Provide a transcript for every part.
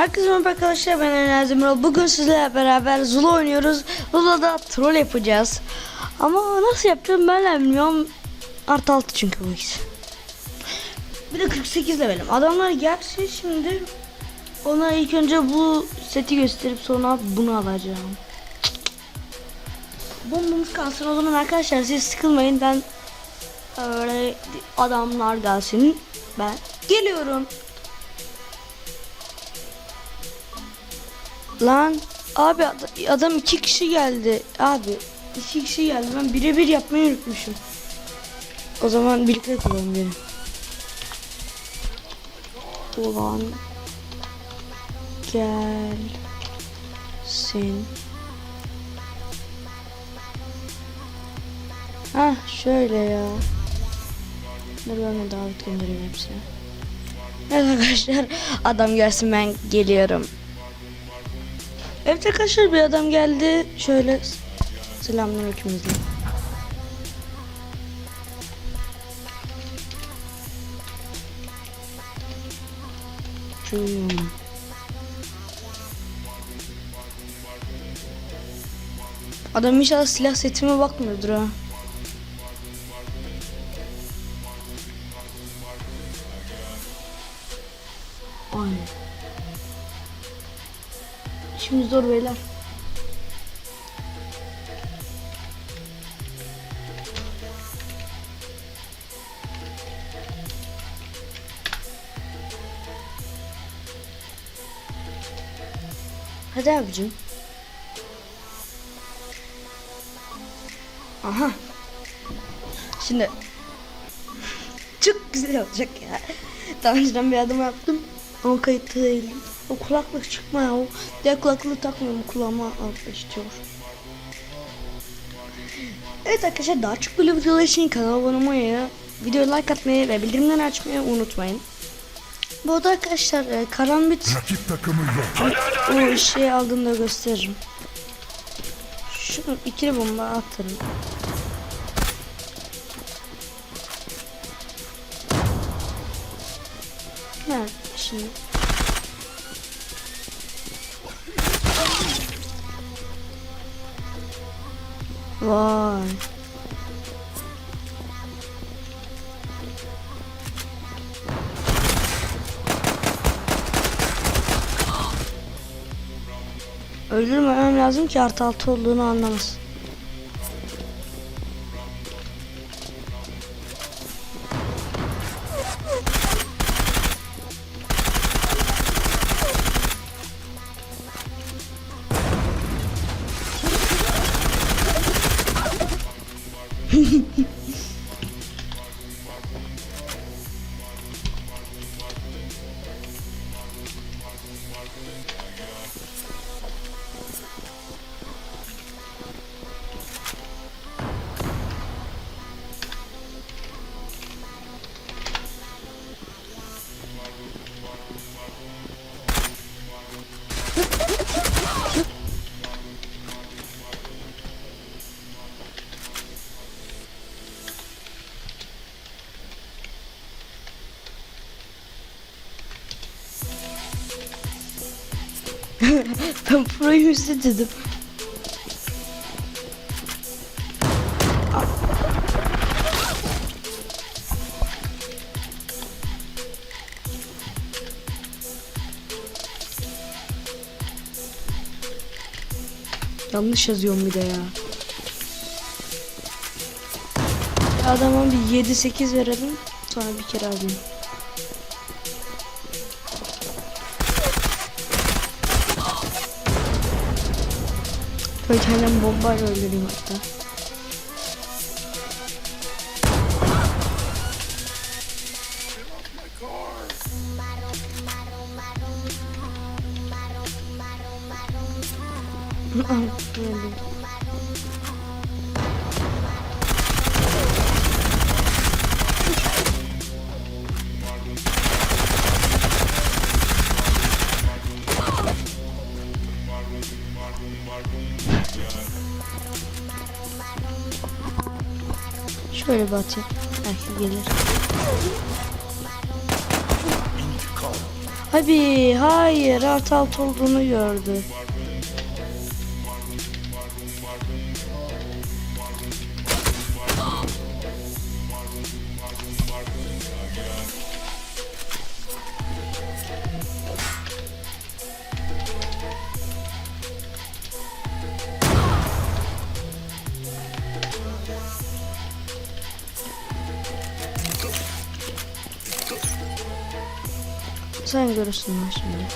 Herkese merhaba arkadaşlar ben Enes Demirel. Bugün sizlerle beraber Zula oynuyoruz. Zula'da troll yapacağız. Ama nasıl yapacağım ben de bilmiyorum. Artı altı çünkü bu ikisi. Bir de 48 levelim. Adamlar gelsin şimdi. Ona ilk önce bu seti gösterip sonra bunu alacağım. Bombamız kalsın o zaman arkadaşlar siz sıkılmayın ben öyle adamlar gelsin ben geliyorum. Lan abi ad- adam iki kişi geldi abi iki kişi geldi ben birebir yapmayı unutmuşum. O zaman birlikte kullanalım beni. Ulan gelsin. Ha şöyle ya. Dur ben davet göndereyim hepsine. Evet arkadaşlar adam gelsin ben geliyorum. Evet arkadaşlar bir adam geldi. Şöyle selamünaleyküm izle. Cum. Adam inşallah silah setime bakmıyordur ha. Zor beyler. Hadi abicim. Aha. Şimdi çok güzel olacak ya. Daha önceden bir adım yaptım ama kayıtlı değilim. O kulaklık çıkma ya. Diğer kulaklığı takmıyorum kulağıma alıştıyor. Evet arkadaşlar daha çok böyle videolar için kanala abone olmayı, videoya like atmayı ve bildirimleri açmayı unutmayın. Bu arada arkadaşlar e, karambit Rakip takımı yok. o şey aldığımda gösteririm. Şunu ikili bomba atarım. Nerede şimdi? Vay. Öldürmemem lazım ki artı altı olduğunu anlamasın. Ben proyu dedim. Yanlış yazıyorum bir de ya. Adama bir 7-8 verelim. Sonra bir kere alayım. 그걸 잘난 몸발을 올리는 것 같다. 아, 그래. Şöyle bir atayım. Belki gelir. Abi hayır artı altı olduğunu gördü. Sen görürsün şimdi.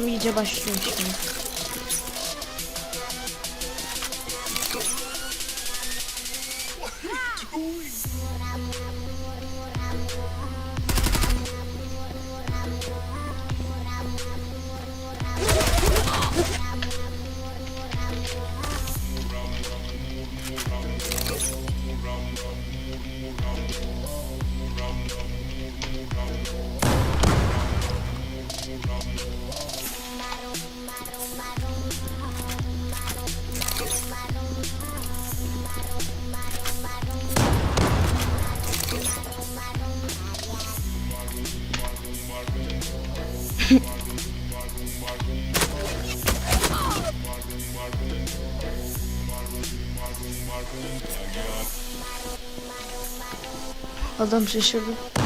Tamam iyice başlıyor şimdi. Adam şaşırdı.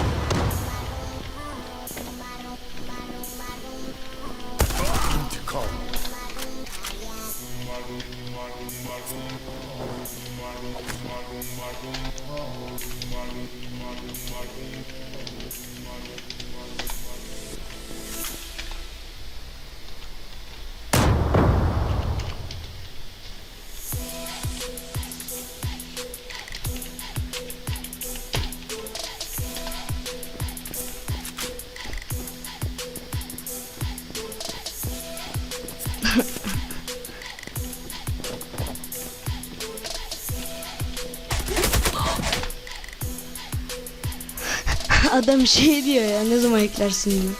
Adam şey diyor ya ne zaman yüklersin diyor.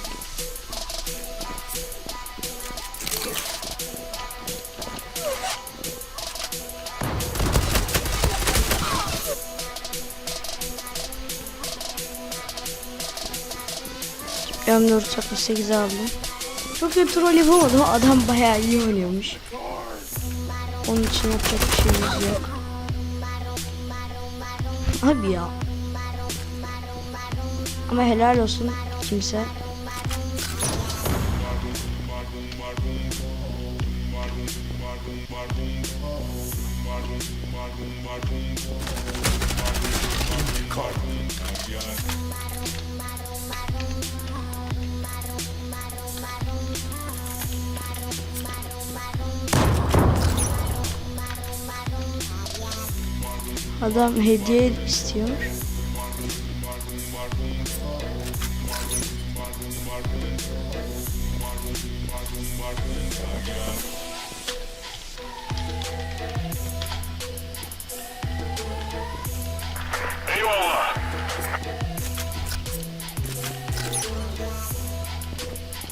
M468 aldım. Çok iyi troll yapamadım. Adam bayağı iyi oynuyormuş. Onun için yapacak bir şeyimiz yok. Abi ya. Ama helal olsun kimse. Adam hediye istiyor.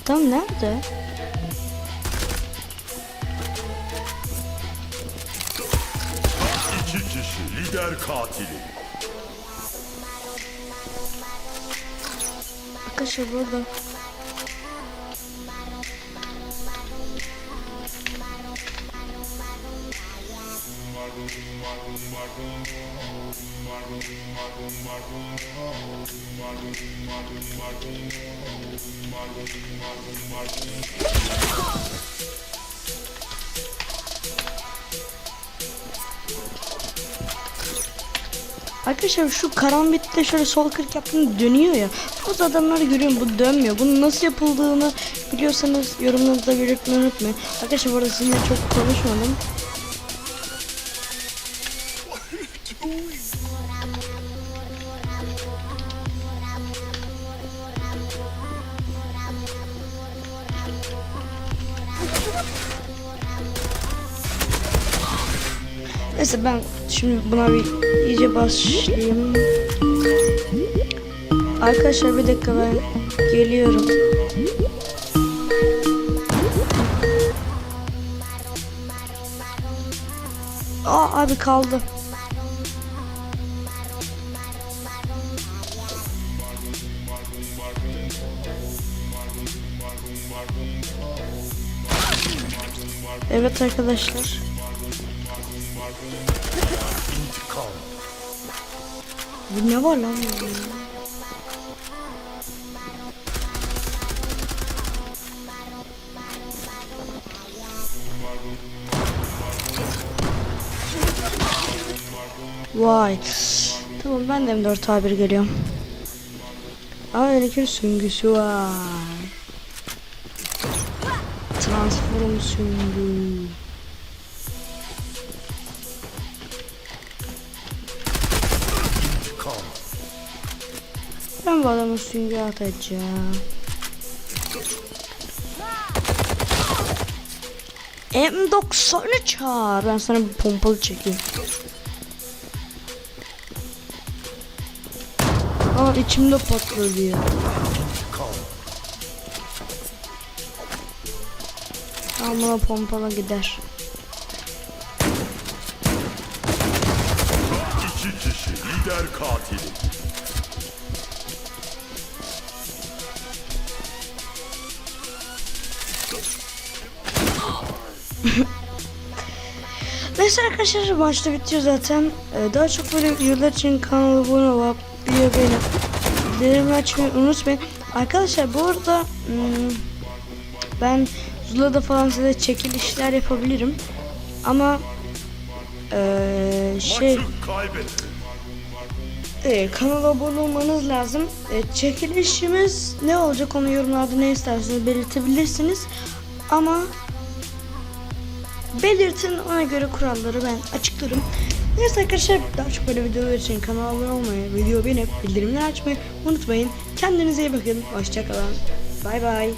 Adam nerede? İki kişi lider katili. Arkadaşlar burada. Arkadaşlar şu karambitte şöyle sol klik yaptığında dönüyor ya. Bazı adamları görüyorum bu dönmüyor. Bunun nasıl yapıldığını biliyorsanız yorumlarınızda belirtmeyi unutmayın. Arkadaşlar bu arada sizinle çok konuşmadım. Ben şimdi buna bir iyice başlayayım. Arkadaşlar bir dakika ben geliyorum. Aa abi kaldı. Evet arkadaşlar. Bu ne var lan? Vay. Tamam ben de M4 A1 geliyorum. Amerikan süngüsü var. Transform süngü. Ben bu adamı süngü atacağım. M90'ı çağır. Ben sana bir pompalı çekeyim. Aa içimde patladı ya. Tamam buna pompala gider. İki kişi lider katili. Neyse arkadaşlar maçta bitiyor zaten. Ee, daha çok böyle videolar için kanala abone olup video beğenip bildirimleri açmayı unutmayın. Arkadaşlar bu arada hmm, ben Zula'da falan size çekilişler yapabilirim. Ama eee, şey e, kanala abone olmanız lazım. E, çekilişimiz ne olacak onu yorumlarda ne isterseniz belirtebilirsiniz. Ama belirtin ona göre kuralları ben açıklarım. Neyse arkadaşlar daha çok böyle videolar için kanala abone olmayı, video beğenip bildirimleri açmayı unutmayın. Kendinize iyi bakın. Hoşçakalın. Bay bay.